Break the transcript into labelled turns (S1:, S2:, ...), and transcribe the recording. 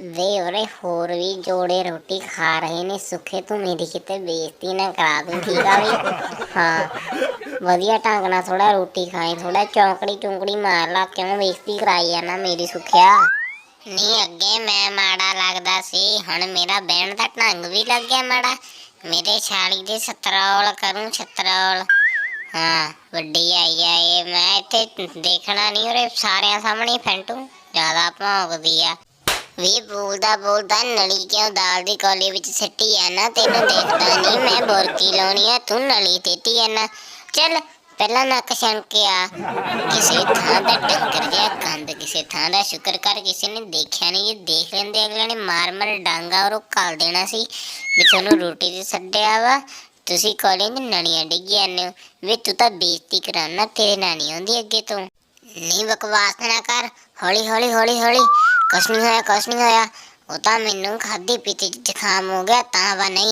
S1: ਵੇ ਉਰੇ ਹੋਰ ਵੀ ਜੋੜੇ ਰੋਟੀ ਖਾ ਰਹੇ ਨੇ, ਸੁੱਖੇ ਤੂੰ ਮੇਰੀ ਕਿਤੇ ਬੇਇੱਜ਼ਤੀ ਨਾ ਕਰਾ ਦੂੰ, ਠੀਕ ਆ ਵੀ? ਹਾਂ। ਵਧੀਆ ਢੰਗ ਨਾਲ ਥੋੜਾ ਰੋਟੀ ਖਾਈ ਥੋੜਾ ਚੌਂਕੜੀ ਚੁੰਕੜੀ ਮਾਰ ਲਾ, ਕਿਉਂ ਬੇਇੱਜ਼ਤੀ ਕਰਾਈ ਆ ਨਾ ਮੇਰੀ ਸੁੱਖਿਆ? ਨਹੀਂ, ਅੱਗੇ ਮੈਂ ਮਾੜਾ ਲੱਗਦਾ ਸੀ, ਹੁਣ ਮੇਰਾ ਬਹਿਣ ਦਾ ਢੰਗ ਵੀ ਲੱਗ ਗਿਆ ਮਾੜਾ। ਮੇਰੇ ਛਾਲੀ ਦੇ ਸਤਰੌਲ ਕਰੂੰ, ਛਤਰੌਲ। ਹਾਂ, ਵੱਡੀ ਆਈ ਆ ਇਹ, ਮੈਂ ਇੱਥੇ ਦੇਖਣਾ ਨਹੀਂ, ਉਰੇ ਸਾਰਿਆਂ ਸਾਹਮਣੇ ਫੈਂਟੂ, ਜ਼ਿਆਦਾ ਭੌਂਕਦੀ ਆ। ਵੀ ਬੋਲਦਾ ਬੋਲਦਾ ਨਲੀ ਕਿਉਂ ਦਾਲ ਦੀ ਕੋਲੀ ਵਿੱਚ ਸਿੱਟੀ ਆ ਨਾ, ਤੈਨੂੰ ਦੇਖਦਾ ਨਹੀਂ ਮੈਂ ਬੁਰਕੀ ਲਾਉਣੀ ਆ ਤੂੰ ਨਲੀ ਤੇਤੀ ਆ ਨਾ। ਚੱਲ, ਪਹਿਲਾਂ ਨੱਕ ਛਣਕਿਆ ਕਿਸੇ ਥਾਂ ਦਾ ਡੰਗਰ ਜਿਹਾ ਕੰਦ ਕਿਸੇ ਥਾਂ ਦਾ ਸ਼ੁਕਰ ਕਰ, ਕਿਸੇ ਨੇ ਦੇਖਿਆ ਨਹੀਂ ਜੇ ਦੇਖ ਲੈਂਦੇ ਅਗਲੇ ਨੇ ਮਾਰ ਮਾਰ ਡਾਂਗਾ ਔਰ ਉਹ ਕਾਲ ਦੇਣਾ ਸੀ, ਵੀ ਤੁਹਾਨੂੰ ਰੋਟੀ ਤੇ ਛੱਡਿਆ ਵਾ। ਤੁਸੀਂ ਕਾਲਿੰਗ ਨਣੀਆਂ ਡਿੱਗੀਆਂ ਨੇ ਵੀ ਤੂੰ ਤਾਂ ਬੇਇੱਜ਼ਤੀ ਕਰਾਉਣਾ, ਤੇਰੇ ਨਾਲ ਨਹੀਂ ਆਉਂਦੀ ਅੱਗੇ ਤੋਂ। ਨਹੀਂ ਬਕਵਾਸ ਨਾ ਕਰ ਹੌਲੀ ਹੌਲੀ ਹੌਲੀ ਹੌਲੀ ਕੁਛ ਨਹੀਂ ਹੋਇਆ ਕੁਛ ਨਹੀਂ ਹੋਇਆ ਉਹ ਤਾਂ ਮੈਨੂੰ ਖਾਦੀ ਪੀਤੀ ਜ਼ੁਕਾਮ ਹੋ ਗਿਆ, ਤਾਂ ਵਾ ਨਹੀਂ।